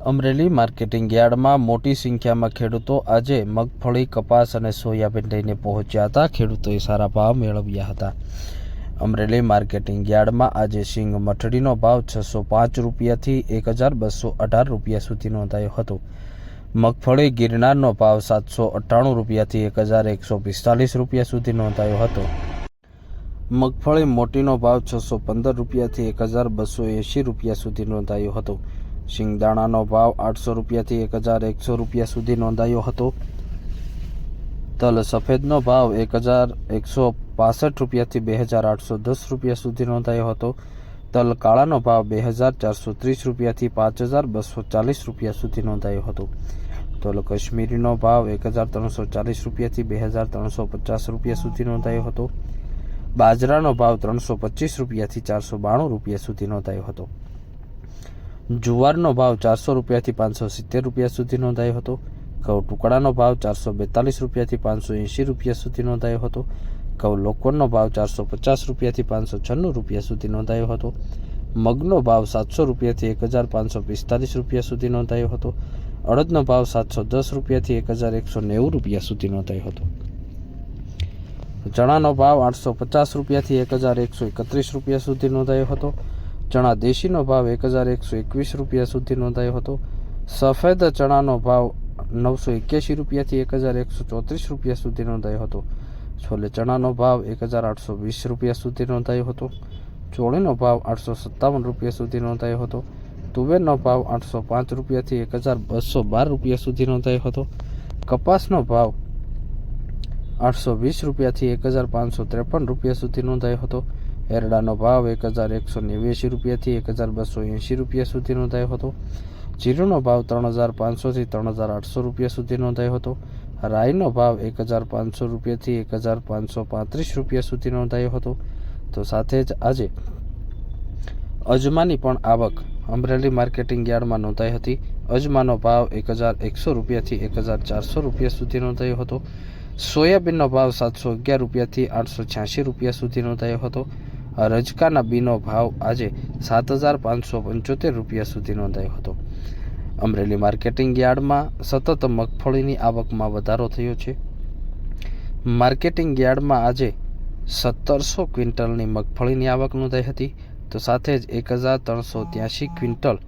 Amreli marketing યાર્ડમાં મોટી સંખ્યામાં ખેડૂતો આજે મગફળી, કપાસ અને સોયાબીન લઈને પહોંચ્યા હતા. ખેડૂતોએ સારા ભાવ મેળવ્યા હતા. અમરેલી માર્કેટિંગ યાર્ડમાં આજે સિંગ મઠડીનો ભાવ છસો પાંચ રૂપિયાથી એક હજાર બસો અઢાર રૂપિયા સુધી નોંધાયો હતો. મગફળી ગિરનારનો ભાવ સાતસો અઠ્ઠાણું રૂપિયાથી એક હજાર એકસો પિસ્તાલીસ રૂપિયા સુધી નોંધાયો હતો. મગફળી મોટીનો ભાવ છસો પંદર રૂપિયાથી એક હજાર બસો એંશી રૂપિયા સુધી નોંધાયો હતો. શિંગદાણાનો ભાવ આઠસો રૂપિયાથી એક હજાર એકસો રૂપિયા સુધી નોંધાયો હતો. તલ સફેદનો ભાવ એક હજાર એકસો પાસઠ રૂપિયાથી બે હજાર આઠસો દસ રૂપિયા સુધી નોંધાયો હતો. તલ કાળાનો ભાવ બે હજાર ચારસો ત્રીસ રૂપિયાથી પાંચ હજાર બસો ચાલીસ રૂપિયા સુધી નોંધાયો હતો. તલ કશ્મીરીનો ભાવ એક હજાર ત્રણસો ચાલીસ રૂપિયાથી બે હજાર ત્રણસો પચાસ રૂપિયા સુધી નોંધાયો હતો. બાજરાનો ભાવ ત્રણસો પચીસ રૂપિયાથી ચારસો બાણું રૂપિયા સુધી નોંધાયો હતો. જુવારનો ભાવ ચારસો રૂપિયાથી પાંચસો સિત્તેર રૂપિયા સુધી નોંધાયો હતો. ઘઉં ટુકડાનો ભાવ ચારસો બેતાલીસ રૂપિયાથી પાંચસો એંશી રૂપિયા સુધી નોંધાયો હતો. ઘઉં લોકોનો ભાવ ચારસો પચાસ રૂપિયાથી પાંચસો છન્નું રૂપિયા સુધી નોંધાયો હતો. મગનો ભાવ સાતસો રૂપિયાથી એક હજાર પાંચસો પિસ્તાલીસ રૂપિયા સુધી નોંધાયો હતો. અડદનો ભાવ સાતસો દસ રૂપિયાથી એક હજાર એકસો નેવું રૂપિયા સુધી નોંધાયો હતો. ચણાનો ભાવ આઠસો પચાસ રૂપિયાથી એક હજાર એકસો એકત્રીસ રૂપિયા સુધી નોંધાયો હતો. ચણા દેશીનો ભાવ એક હજાર એકસો એકવીસ રૂપિયા સુધી નોંધાયો હતો. સફેદ ચણાનો ભાવ નવસો એક્યાસી રૂપિયાથી એક હજાર એકસો ચોત્રીસ રૂપિયા સુધી નોંધાયો હતો. છોલે ચણાનો ભાવ એક હજાર આઠસો વીસ રૂપિયા સુધી નોંધાયો હતો. ચોળીનો ભાવ આઠસો સત્તાવન રૂપિયા સુધી નોંધાયો હતો. તુવેરનો ભાવ આઠસો પાંચ રૂપિયાથી એક હજાર બસો બાર રૂપિયા સુધી નોંધાયો હતો. કપાસનો ભાવ આઠસો વીસ રૂપિયાથી એક હજાર પાંચસો ત્રેપન રૂપિયા સુધી નોંધાયો હતો. એરડાનો ભાવ એક હજાર એકસો નેવ્યાસી રૂપિયાથી એક હજાર બસો એંશી રૂપિયા સુધી નોંધાયો હતો. જીરુનો ભાવ ત્રણ હજાર પાંચસોથી ત્રણ હજાર આઠસો રૂપિયા સુધી નોંધાયો હતો. રાઈનો ભાવ એક હજાર પાંચસો રૂપિયાથી એક હજાર પાંચસો પાંત્રીસ રૂપિયા સુધી નોંધાયો હતો. તો સાથે જ આજે અજમાની પણ આવક અમરેલી માર્કેટિંગ યાર્ડમાં નોંધાઈ હતી. અજમાનો ભાવ એક હજાર એકસો રૂપિયાથી એક હજાર ચારસો રૂપિયા સુધી નોંધાયો હતો. સોયાબીનનો ભાવ સાતસો અગિયાર રૂપિયાથી આઠસો છ્યાસી રૂપિયા સુધી નોંધાયો હતો. રજકાના બીનો ભાવ આજે સાત હજાર પાંચસો પંચોતેર રૂપિયા સુધી નોંધાયો હતો. અમરેલી માર્કેટિંગ યાર્ડમાં સતત મગફળીની આવકમાં વધારો થયો છે. માર્કેટિંગ યાર્ડમાં આજે સત્તરસો ક્વિન્ટલની મગફળીની આવક નોંધાઈ હતી. તો સાથે જ એક હજાર ત્રણસો ત્યાસી ક્વિન્ટલ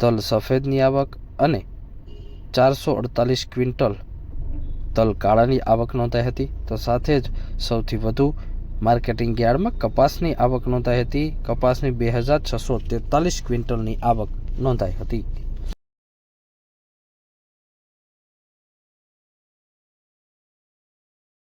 તલ સફેદની આવક અને ચારસો અડતાલીસ ક્વિન્ટલ તલ કાળાની આવક નોંધાઈ હતી. તો સાથે જ સૌથી વધુ માર્કેટિંગ યાર્ડમાં કપાસની આવક નોંધાઈ હતી. કપાસની બે હજાર છસો તેતાલીસ ક્વિન્ટલની આવક નોંધાઈ હતી.